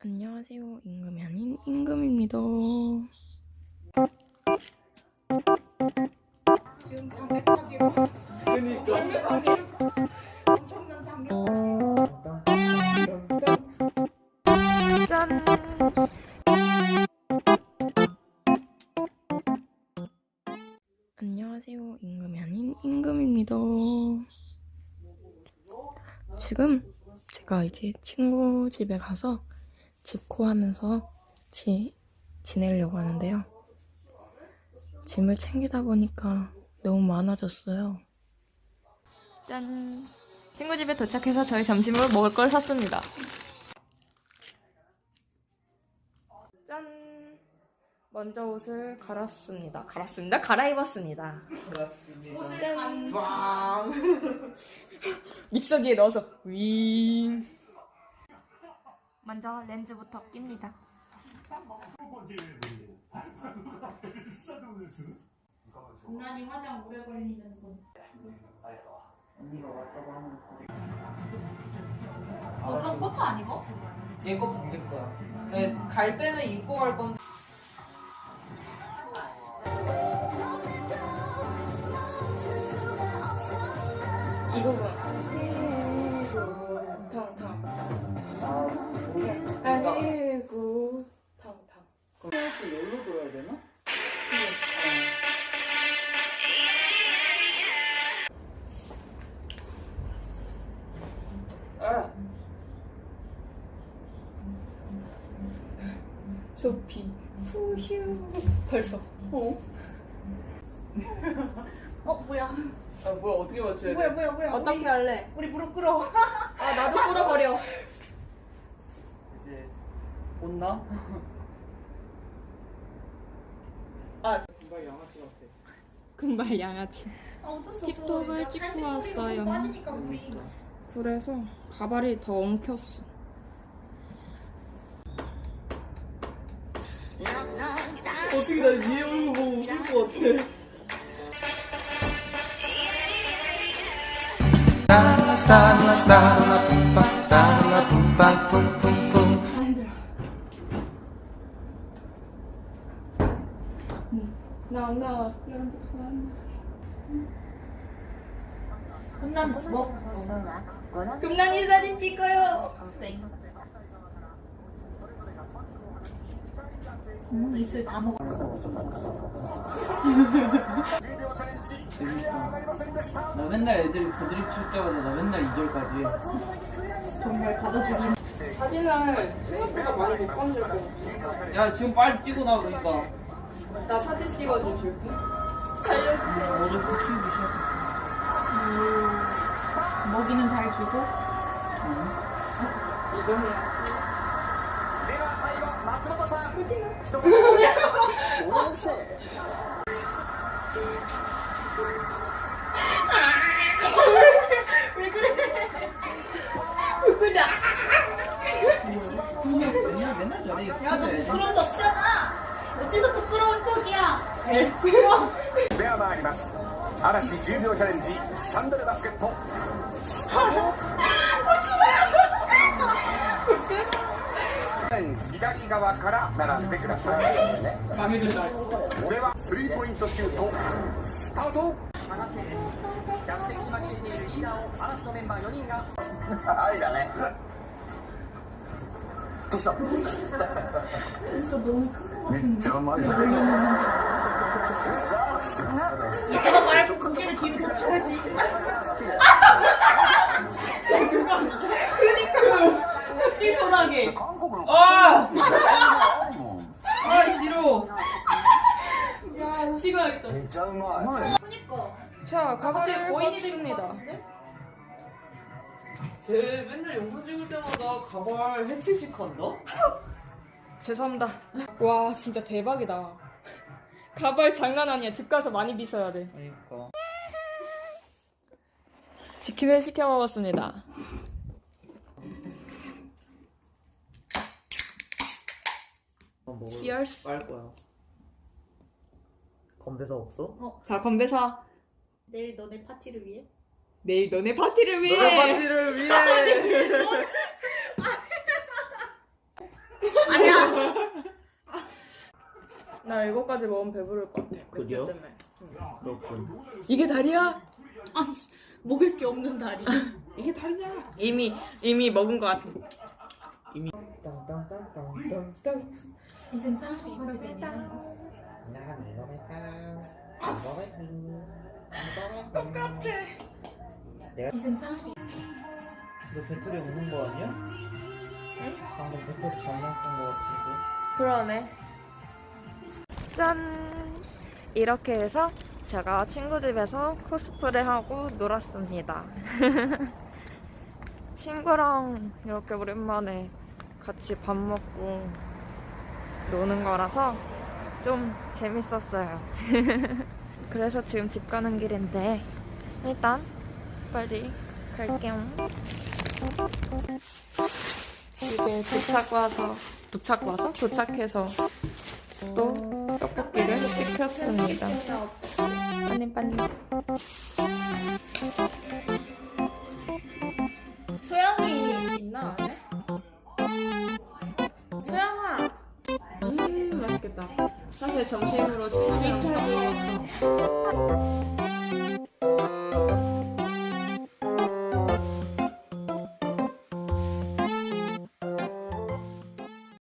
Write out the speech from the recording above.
안녕하세요. 임금이 아닌 임금입니다. 안녕하세요. 임금이 아닌 임금입니다. 지금 제가 이제 친구 집에 가서 집코하면서 지, 지내려고 하는데요. 짐을 챙기다 보니까 너무 많아졌어요. 짠! 친구 집에 도착해서 저희 점심으로 먹을 걸 샀습니다. 짠! 먼저 옷을 갈았습니다. 갈았습니다. 갈아입었습니다. 짠! 빵 믹서기에 넣어서 윙. 먼저 렌즈부터 낍니다. 장난이 화장 오래 걸리는 건 너는 코트 안 입어? 얘거 본게 거야. 네, 갈 때는 입고 갈 건데. 이 부분. 탕탕. 또 열로 돌아야 되나? 아, 소피. 푸슈. 벌써. 어? 어 뭐야 아 뭐야 어떻게 맞춰야 돼? 뭐야 뭐야 뭐야 어떻게 우리, 할래? 우리 무릎 꿇어 아 나도 풀어버려. 이제 온나? 아 정말 양아치 같아. 금발 양아치. 아 어쩔 수 없어 틱톡을 찍고 갈색 왔어요. 빠지니까 우리 그래서 가발이 더 엉켰어. 어떻게 나 위에 오는 거 보고 웃을 것 같아. Sta, sta, sta, la pumpa, sta, la pumpa, pum, pum, pum. 나나 혼난 뭐? 금난이 사진 찍어요. 음, 입술 다 먹어. 나 맨날 애들이 고드립 칠 때마다 나 맨날 2절까지 정말 받아주긴 사진을 생각보다 많이 못 건들고 야 지금 빨리 뛰고 나와 그러니까 나 사진 찍어줘 줄게. 어제 꽂히기 시작했어 먹이는 잘 주고? 이거 해야. 맨날 맨날 저래? 야너 부끄러운 어디서 부끄러운 では回ります嵐10秒チャレンジサンダルバスケットスタート。左側から並んでください、ね、俺はスリーポイントシュートスタート話に紛れているリーダーを嵐のメンバー4人がありだねどうしためっちゃうまい。 찍어야겠다. めっちゃうまい 그니까 자, 갑자기 가발을 고인이 된것 벗습니다. 같은데? 쟤 맨날 영상 찍을 때마다 가발 해치식 한다? 죄송합니다. 와, 진짜 대박이다. 가발 장난 아니야. 집 가서 많이 빗어야 돼. 그러니까 치킨을 시켜 먹었습니다. Cheers. 빨 거야 건배사 없어? 자, 건배사. 내일 너네 파티를 위해? 내일 너네 파티를 위해. 너네 파티를 위해 나 이거까지 먹으면 배부를 것 같아. 그래요? 때문에. 그렇군. 이게 다리야? 먹을 게 없는 다리. 이게 다리냐? 이미 이미 먹은 것 같아. 땅땅땅땅땅땅. 이젠 빵초까지 되면 나 먹었다. 안 먹었니? 똑같아. 이젠 빵초. 너 배터리 없는 거 아니야? 응? 방금 배터리 장난친 거 같은데. 그러네. 짠! 이렇게 해서 제가 친구 집에서 코스프레 하고 놀았습니다. 친구랑 이렇게 오랜만에 같이 밥 먹고 노는 거라서 좀 재밌었어요. 그래서 지금 집 가는 길인데 일단 빨리 갈게요. 집에 도착 와서 도착 와서 도착해서 또 떡볶이를 시켰습니다. 빨리 빨리. 치킨이랑 밥 먹었어.